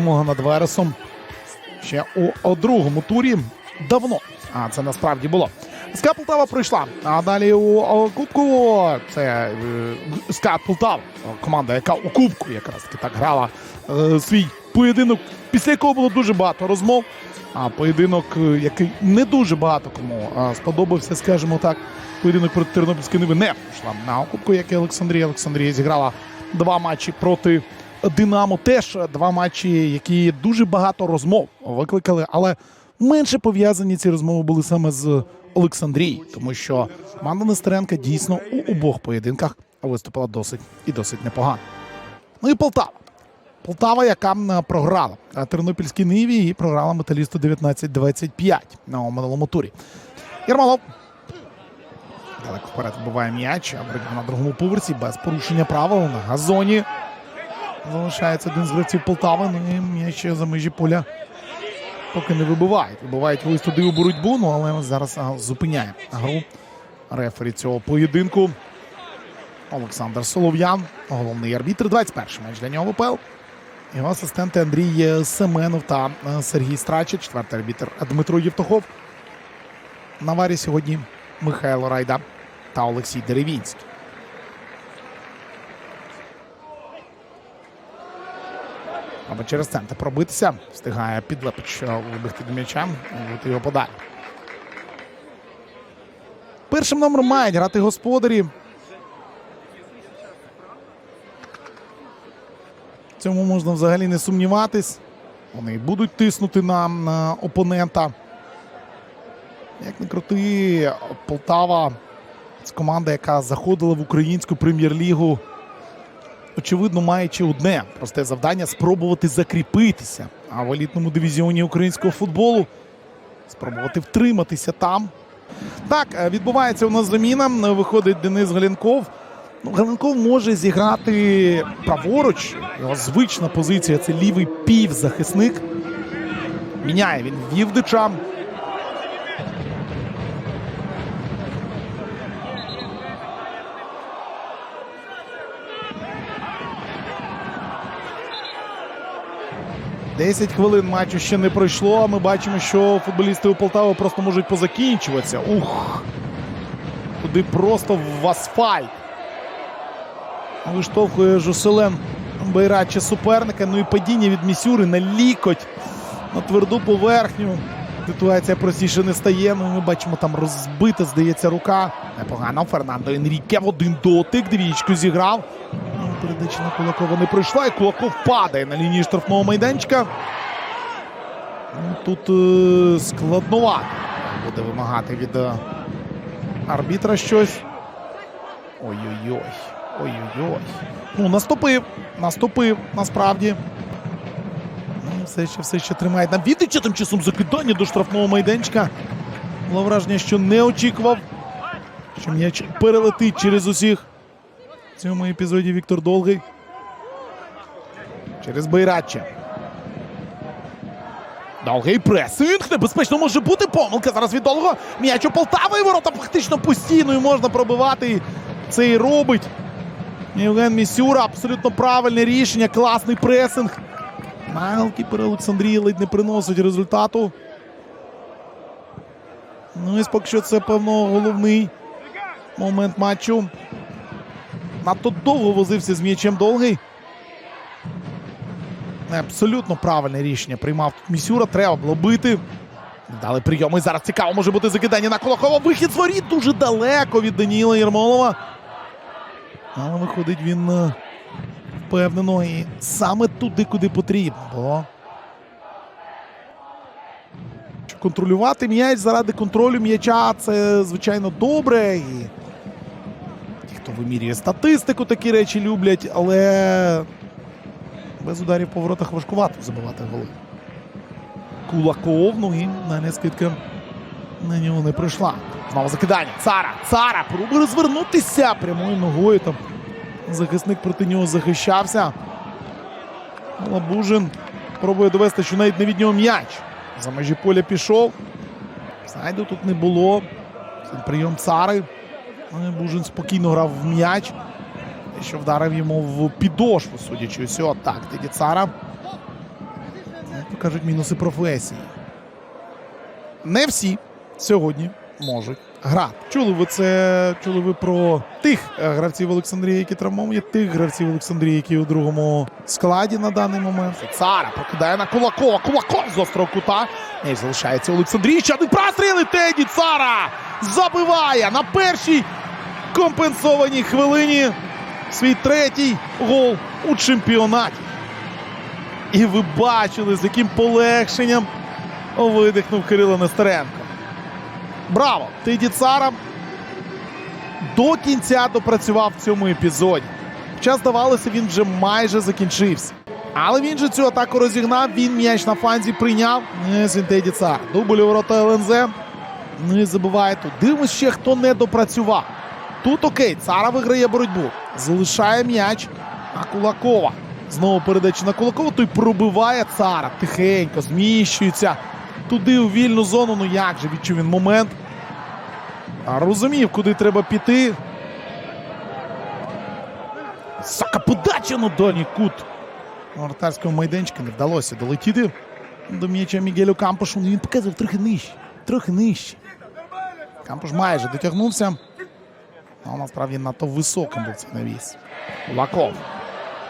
Перемога над Вересом ще у, другому турі давно. А це насправді було. СКА Полтава пройшла. А далі у, Кубку це е, СКА Полтава, команда, яка у Кубку якраз таки так грала е, свій поєдинок, після якого було дуже багато розмов. А поєдинок, е, який не дуже багато кому сподобався, скажімо так. Поєдинок проти Тернопільської Ниви не пройшла на Кубку, як і Олександрія. Олександрія зіграла два матчі проти Динамо. Теж два матчі, які дуже багато розмов викликали, але менше пов'язані ці розмови були саме з Олександрією, тому що команда Нестеренка дійсно у обох поєдинках виступила досить і досить непогано. Ну і Полтава. Полтава, яка програла Тернопільській Ниві і програла металісту 19-25 на минулому турі. Ярмолов далеко вперед вбиває м'яч. а на другому поверсі без порушення правил на газоні. Залишається один з гравців Полтави. Ну м'яч за межі поля поки не вибивають. Вибивають виїзд туди у боротьбу, ну але зараз зупиняє гру рефері цього поєдинку. Олександр Солов'ян, головний арбітр. 21-й матч для нього ВПЛ. Його асистенти Андрій Семенов та е, Сергій Страча, четвертий арбітр Дмитро Євтухов. На варі сьогодні Михайло Райда та Олексій Деревінський. Аби через центр пробитися, встигає підлепич е, вибігти до м'яча, вибити його подалі. Першим номером мають грати господарі. Цьому можна взагалі не сумніватись. Вони будуть тиснути на, на опонента. Як не крути, Полтава це команда, яка заходила в українську прем'єр-лігу. Очевидно, маючи одне просте завдання спробувати закріпитися. А в елітному дивізіоні українського футболу спробувати втриматися там. Так, е, відбувається у нас заміна. Виходить Денис Галянков. Ну, Галянков може зіграти праворуч. Його звична позиція це лівий півзахисник. Міняє він Вівдича. Десять хвилин матчу ще не пройшло. а Ми бачимо, що футболісти у Полтави просто можуть позакінчуватися. Ух! Туди просто в асфальт. Виштовхує Жуселен Байрача суперника. Ну і падіння від Місюри на лікоть на тверду поверхню. Ситуація простіше не стає. Ну, ми бачимо, там розбита, здається, рука. Непогано. Фернандо Енріке в один дотик. Двічку зіграв. Передача на Кулакова не пройшла. І Кулаков падає на лінії штрафного майданчика. Тут е, складновато буде вимагати від е, арбітра щось. Ой-ой-ой. Ой-ой-ой. Ну, наступив. Наступив, насправді. Ну, все ще все ще тримає. Нам Вітича тим часом закидання до штрафного майданчика. Було враження, що не очікував, що м'яч перелетить через усіх. Цьому епізоді Віктор Долгий. Через Байрача. Довгий пресинг. Небезпечно може бути помилка. Зараз від довго. М'яч у Полтава і ворота фактично постійно і можна пробивати. Це і робить. Євген Місюра. Абсолютно правильне рішення. Класний пресинг. Голкіпер Олександрії ледь не приносить результату. Ну і поки що це, певно, головний момент матчу. Надто довго возився з м'ячем довгий. Абсолютно правильне рішення приймав тут Місюра. Треба було бити. Дали прийоми. Зараз цікаво може бути закидання на Кулакова. Вихід з воріт дуже далеко від Даніла Єрмолова. Але виходить він е, впевнено і саме туди, куди потрібно. Бо контролювати м'яч заради контролю м'яча це звичайно добре. І хто вимірює статистику, такі речі люблять, але без ударів по воротах важкувато забивати голи. Кулаков, ну і далі скидка на нього не пройшла. Знову закидання. Цара! Цара! Пробує розвернутися прямою ногою. Там захисник проти нього захищався. Лабужин пробує довести, що навіть не від нього м'яч. За межі поля пішов. Сайду тут не було. Прийом цари. Але Бужин спокійно грав в м'яч. Що вдарив йому в підошву, судячи усього. Так, тоді цара. Як то кажуть, мінуси професії. Не всі сьогодні можуть грати. Чули ви це? Чули ви про тих гравців Олександрії, які травмовані, тих гравців Олександрії, які у другому складі на даний момент. Цара покидає на Кулакова. Кулаков з острого кута. Не залишається Олександрій. Ще один простріл і Теді Цара забиває на першій компенсованій хвилині свій третій гол у чемпіонаті. І ви бачили, з яким полегшенням видихнув Кирило Нестеренко. Браво! Теді Цара до кінця допрацював в цьому епізоді. Хоча, здавалося, він вже майже закінчився. Але він же цю атаку розігнав, він м'яч на фанзі прийняв. Теді Цар. Дубль у ворота ЛНЗ. Не забуває тут. Дивимось ще, хто не допрацював. Тут окей, Цара виграє боротьбу. Залишає м'яч на Кулакова. Знову передача на Кулакова. Той пробиває Цара. Тихенько, зміщується туди у вільну зону. Ну як же відчув він момент. Розумів, куди треба піти. Сака подача на дальній кут. Вратарського майданчика не вдалося долетіти до м'яча Мігелю Кампушу. Ну, Він показував трохи нижче. Трохи нижче. Кампуш майже дотягнувся. Але насправді надто високим був цей навіс. Кулаков.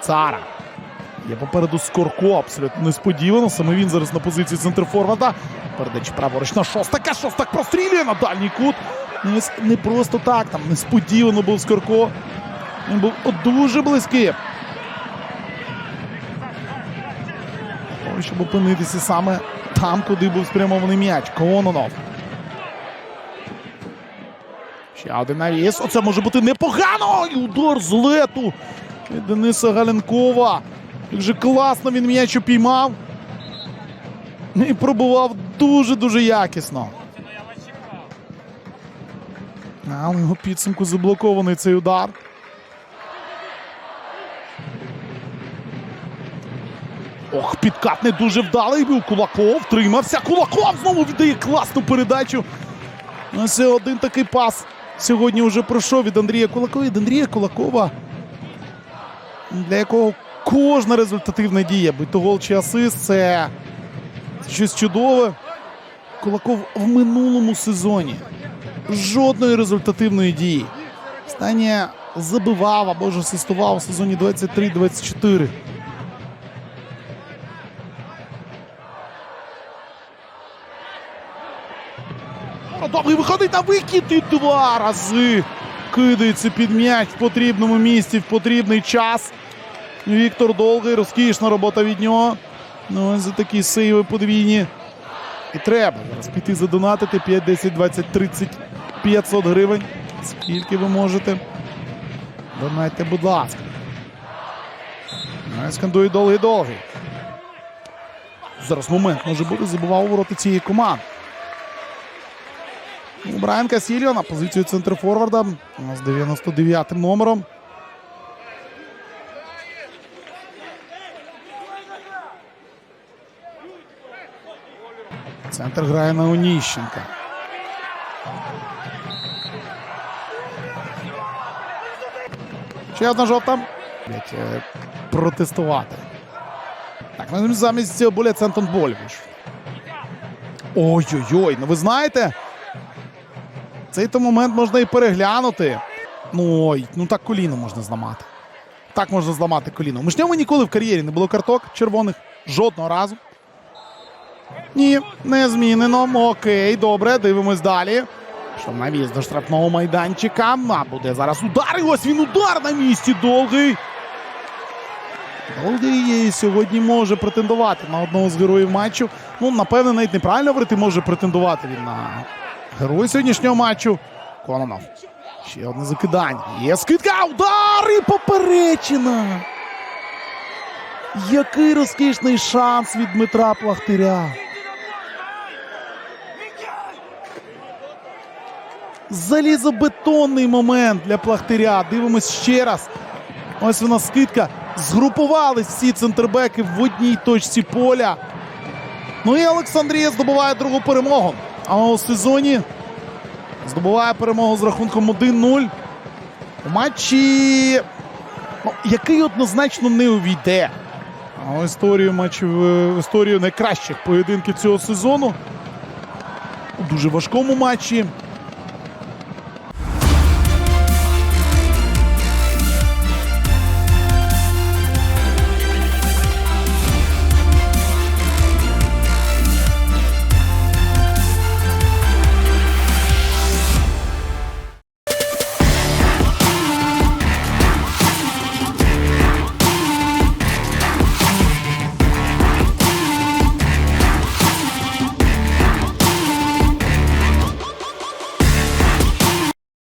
Цара. Є попереду Скорко, абсолютно несподівано. Саме він зараз на позиції центрфорварда. Передача праворуч на шостака. Шостак прострілює на дальній кут. Ну, Не просто так, там несподівано був Скорко. Він був дуже близький. Щоб опинитися саме там, куди був спрямований м'яч. Кононов. Ще один навіс. Оце може бути непогано. І удар з лету від Дениса Галенкова. Як же класно він м'яч упіймав. І пробував дуже-дуже якісно. Але у його підсумку заблокований цей удар. Ох, підкат не дуже вдалий був. Кулаков тримався. Кулаков знову віддає класну передачу. Ось один такий пас сьогодні вже пройшов від Андрія Кулакова. Від Андрія Кулакова, для якого кожна результативна дія, будь то гол чи асист, це щось чудове. Кулаков в минулому сезоні жодної результативної дії. Останнє забивав або ж асистував у сезоні 23-24. Довгий виходить на викид і два рази кидається під м'яч в потрібному місці в потрібний час. Віктор Довгий, розкішна робота від нього. Ну, ось за такі сейви подвійні. І треба зараз піти задонатити 5, 10, 20, 30, 500 гривень. Скільки ви можете? Донайте, будь ласка. Скандує довгий довгий. Зараз момент може бути забував у ворота цієї команди. Брайан Касільо на позицію центрфорварда з 99 номером. Центр грає на Оніщенка. Ще одна жовта. Е, протестувати. Так, ну замість болять Антон Больбуш. Ой-ой-ой, ну ви знаєте, цей то момент можна і переглянути. Ну ой, ну так коліно можна зламати. Так можна зламати коліно. У Мишньому ніколи в кар'єрі не було карток червоних жодного разу. Ні, не змінено. Окей, добре, дивимось далі. Що навіз до штрафного майданчика. А буде зараз удар. І ось він удар на місці. Довгий. Довгий сьогодні може претендувати на одного з героїв матчу. Ну, напевне, навіть неправильно говорити, може претендувати він на герой сьогоднішнього матчу. Кононов. Ще одне закидання. Є скидка. Удар і поперечина. Який розкішний шанс від Дмитра Плахтиря. Залізобетонний момент для Плахтиря. Дивимось ще раз. Ось вона скидка. Згрупувались всі центрбеки в одній точці поля. Ну і Олександрія здобуває другу перемогу. У сезоні здобуває перемогу з рахунком 1-0. У матчі, ну, який однозначно не увійде А історію матчів, в історію найкращих поєдинків цього сезону. У дуже важкому матчі.